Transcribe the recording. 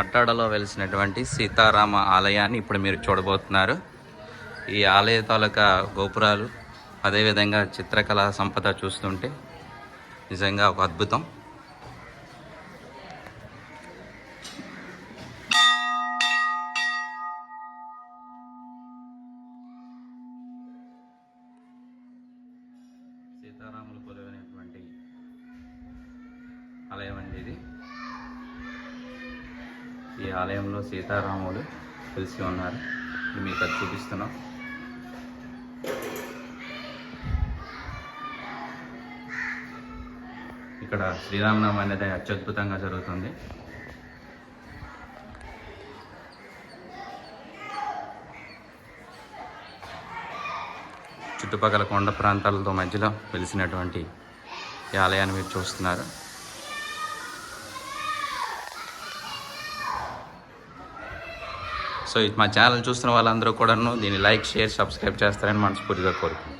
కట్టడలో వెలిసినటువంటి సీతారామ ఆలయాన్ని ఇప్పుడు మీరు చూడబోతున్నారు. ఈ ఆలయ తాలూకా గోపురాలు అదేవిధంగా చిత్రకళా సంపద చూస్తుంటే నిజంగా ఒక అద్భుతం. సీతారాములు కొలువైనటువంటి ఆలయం అండి ఇది. ఈ ఆలయంలో సీతారాములు కలిసి ఉన్నారు. ఇది మీకు అది చూపిస్తున్నాం. ఇక్కడ శ్రీరామనవమి అనేది అత్యద్భుతంగా జరుగుతుంది. చుట్టుపక్కల కొండ ప్రాంతాలతో మధ్యలో వెలిసినటువంటి ఈ ఆలయాన్ని మీరు చూస్తున్నారు. సో ఇది మా ఛానల్ చూస్తున్న వాళ్ళందరూ కూడాను దీన్ని లైక్ షేర్ సబ్స్క్రైబ్ చేస్తారని మనస్ఫూర్తిగా కోరుకుంటున్నాను